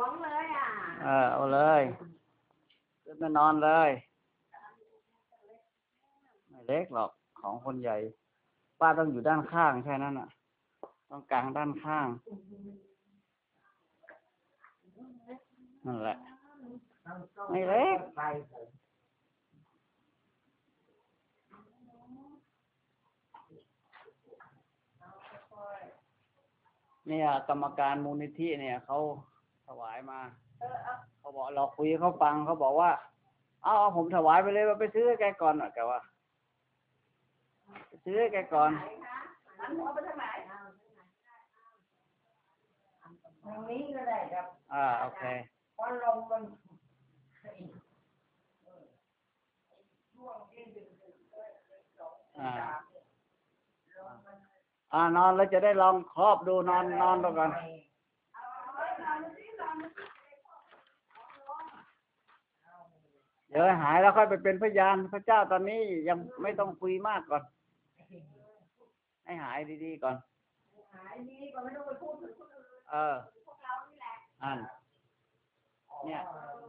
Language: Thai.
วงเลยอะ เออเอาเลยขึ้นมานอนเลย ไม่เล็กหรอกของคนใหญ่ ป้าต้องอยู่ด้านข้างแค่นั้นอะ ต้องกลางด้านข้าง นั่นแหละ ไม่เล็ก เนี่ย กรรมการมูลนิธิเนี่ยเขา ถวายมา เขาบอกเราคุยเขาฟังเขาบอกว่า เอาผมถวายไปเลยว่าไปซื้อให้แกก่อนอะแกว่าไปซื้อให้แกก่อนหันหัวไปทางไหนทางนี้ก็ได้ครับ อ่า โอเคพราะลมมันช่วงที่ดึกๆด้วยสองอ่าสามลมมันอ่านอนแล้วจะได้ลองครอบดูนอนนอนดูก่อน เดี๋ยวให้หายแล้วค่อยไปเป็นพยานพระเจ้าตอนนี้ยังไม่ต้องคุยมากก่อน ให้หายดีๆก่อน หายดีก็ไม่ต้องไปพูดถึงคนอื่นเออพวกเรานี่แหละอันเนี่ยเออ